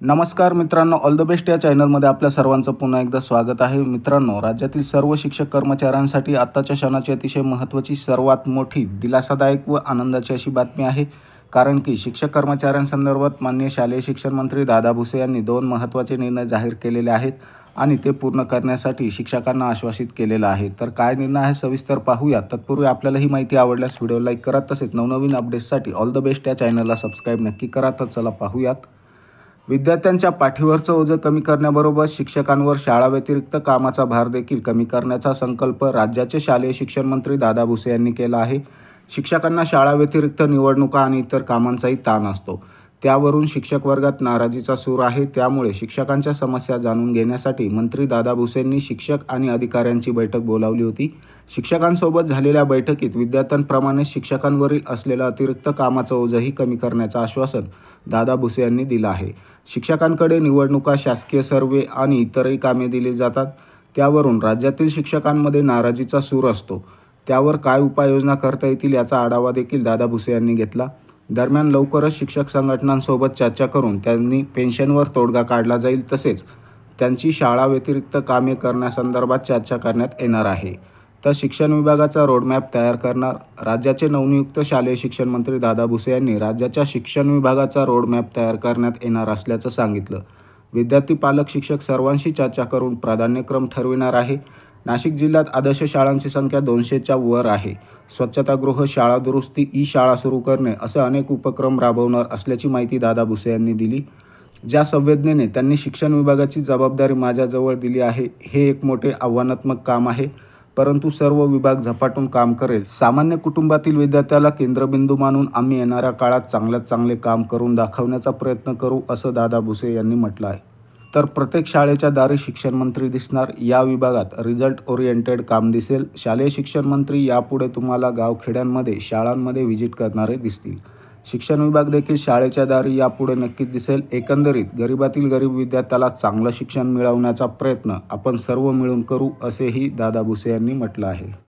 नमस्कार मित्रांनो all the best या चॅनलमध्ये आपल्या सर्वांचं पुन्हा एकदा स्वागत आहे. मित्रांनो राज्यातील सर्व शिक्षक कर्मचाऱ्यांसाठी आत्ताच्या क्षणाची अतिशय महत्त्वाची सर्वात मोठी दिलासादायक व आनंदाची अशी बातमी आहे. कारण की शिक्षक कर्मचाऱ्यांसंदर्भात माननीय शालेय शिक्षण मंत्री दादा भुसे यांनी दोन महत्त्वाचे निर्णय जाहीर केलेले आहेत आणि ते पूर्ण करण्यासाठी शिक्षकांना आश्वासित केलेलं आहे. तर काय निर्णय आहे सविस्तर पाहूया. तत्पूर्वी आपल्याला ही माहिती आवडल्यास व्हिडिओ लाईक करा. तसेच नवनवीन अपडेट्ससाठी ऑल द बेस्ट या चॅनलला सबस्क्राईब नक्की करा. तर चला पाहूयात. विद्यार्थ्यांच्या पाठीवरचं ओझं कमी करण्याबरोबर शिक्षकांवर शाळा व्यतिरिक्त कामाचा भार देखील कमी करण्याचा संकल्प राज्याचे शालेय शिक्षण मंत्री दादा भुसे यांनी केला आहे. शिक्षकांना शाळा व्यतिरिक्त निवडणुका आणि इतर कामांचाही ताण असतो. त्यावरून शिक्षक वर्गात नाराजीचा सूर आहे. त्यामुळे शिक्षकांच्या समस्या जाणून घेण्यासाठी मंत्री दादा भुसेंनी शिक्षक आणि अधिकाऱ्यांची बैठक बोलावली होती. शिक्षकांसोबत झालेल्या बैठकीत विद्यार्थ्यांप्रमाणे शिक्षकांवरील असलेलं अतिरिक्त कामाचं ओझंही कमी करण्याचं आश्वासन दादा भुसे यांनी दिलं आहे. शिक्षकांकडे निवडणुका शासकीय सर्वे आणि इतरही कामे दिली जातात. त्यावरून राज्यातील शिक्षकांमध्ये नाराजीचा सूर असतो. त्यावर काय उपाययोजना करता येतील याचा आढावा देखील दादा भुसे यांनी घेतला. दरम्यान लवकरच शिक्षक संघटनांसोबत चर्चा करून त्यांनी पेन्शनवर तोडगा काढला जाईल तसेच त्यांची शाळा व्यतिरिक्त कामे करण्यासंदर्भात चर्चा करण्यात येणार आहे. तर शिक्षण विभागाचा रोडमॅप तयार करणार राज्याचे नवनियुक्त शालेय शिक्षण मंत्री दादा भुसे यांनी राज्याच्या शिक्षण विभागाचा रोडमॅप तयार करण्यात येणार असल्याचं सांगितलं. विद्यार्थी पालक शिक्षक सर्वांशी चर्चा करून प्राधान्यक्रम ठरविणार आहे. नाशिक जिल्ह्यात आदर्श शाळांची संख्या दोनशेच्या वर आहे. स्वच्छतागृह शाळा दुरुस्ती ई शाळा सुरू करणे असे अनेक उपक्रम राबवणार असल्याची माहिती दादा भुसे यांनी दिली. ज्या संवेदनेने त्यांनी शिक्षण विभागाची जबाबदारी माझ्याजवळ दिली आहे हे एक मोठे आव्हानात्मक काम आहे. परंतु सर्व विभाग झपाटून काम करेल. सामान्य कुटुंबातील विद्यार्थ्याला केंद्रबिंदू मानून आम्ही येणाऱ्या काळात चांगल्यात चांगले काम करून दाखवण्याचा प्रयत्न करू असं दादा भुसे यांनी म्हटलं आहे. तर प्रत्येक शाळेच्या दारी शिक्षण मंत्री दिसणार. या विभागात रिझल्ट ओरिएंटेड काम दिसेल. शालेय शिक्षण मंत्री यापुढे तुम्हाला गावखेड्यांमध्ये शाळांमध्ये व्हिजिट करणारे दिसतील. शिक्षण विभाग देखील शाळेच्या दारी यापुढे नक्कीच दिसेल. एकंदरीत गरिबातील गरीब विद्यार्थ्याला चांगलं शिक्षण मिळवण्याचा प्रयत्न आपण सर्व मिळून करू असेही दादा भुसे यांनी म्हटलं आहे.